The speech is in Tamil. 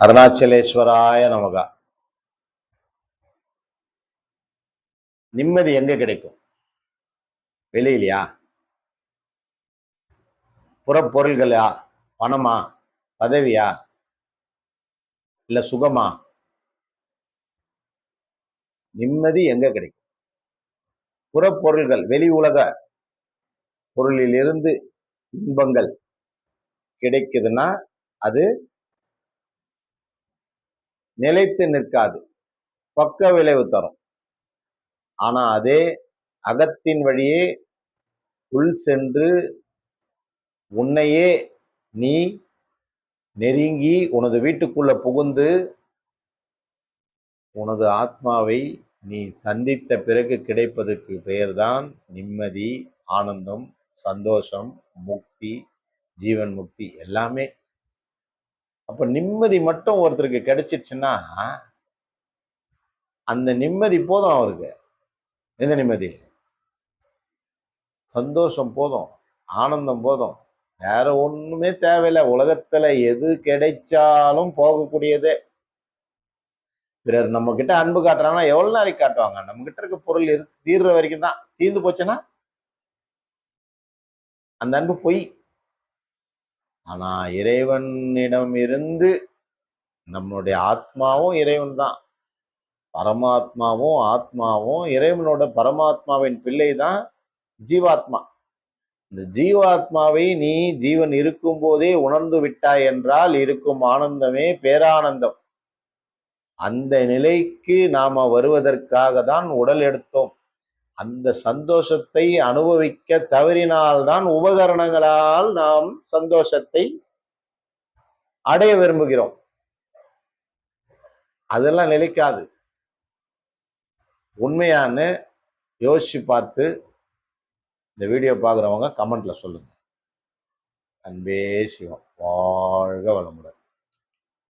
அருணாச்சலேஸ்வராய நமகா. நிம்மதி எங்க கிடைக்கும்? வெளியிலையா? புறப்பொருள்களா? பணமா? பதவியா? இல்ல சுகமா? நிம்மதி எங்க கிடைக்கும்? புறப்பொருள்கள் வெளி உலக பொருளிலிருந்து இன்பங்கள் கிடைக்குதுன்னா அது நிலைத்து நிற்காது. பக்க விளைவு தரும். ஆனால் அதே அகத்தின் வழியே உள் சென்று உன்னையே நீ நெருங்கி உனது வீட்டுக்குள்ள புகுந்து உனது ஆத்மாவை நீ சந்தித்த பிறகு கிடைப்பதற்கு பெயர்தான் நிம்மதி ஆனந்தம் சந்தோஷம் முக்தி ஜீவன் முக்தி எல்லாமே அப்ப நிம்மதி மட்டும் ஒருத்தருக்கு கிடைச்சிடுச்சுன்னா அந்த நிம்மதி போதும் அவருக்கு. எந்த நிம்மதி? சந்தோஷம் போதும் ஆனந்தம் போதும். வேற ஒண்ணுமே தேவையில்லை. உலகத்துல எது கிடைச்சாலும் போகக்கூடியதே. பிறர் நம்ம கிட்ட அன்பு காட்டுறாங்கன்னா எவ்வளவு நாளைக்கு காட்டுவாங்க? நம்ம கிட்ட இருக்க பொருள் இரு தீர்ற வரைக்கும் தான். தீர்ந்து போச்சுன்னா அந்த அன்பு பொய் ஆனா இறைவனிடம் இருந்து நம்மளுடைய ஆத்மாவும் இறைவன் தான். பரமாத்மாவும் ஆத்மாவும் இறைவனோட பரமாத்மாவின் பிள்ளை தான் ஜீவாத்மா. இந்த ஜீவாத்மாவை நீ ஜீவன் இருக்கும் போதே உணர்ந்து விட்டாய் என்றால் இருக்கும் ஆனந்தமே பேரானந்தம். அந்த நிலைக்கு நாம வருவதற்காக தான் உடல் எடுத்தோம். அந்த சந்தோஷத்தை அனுபவிக்க தவறினால்தான் உபகரணங்களால் நாம் சந்தோஷத்தை அடைய விரும்புகிறோம். அதெல்லாம் நிலைக்காது. உண்மையான்னு யோசிச்சு பார்த்து இந்த வீடியோ பார்க்குறவங்க கமெண்ட்ல சொல்லுங்க. அன்பே சிவம். வாழ்க வளமுடன்.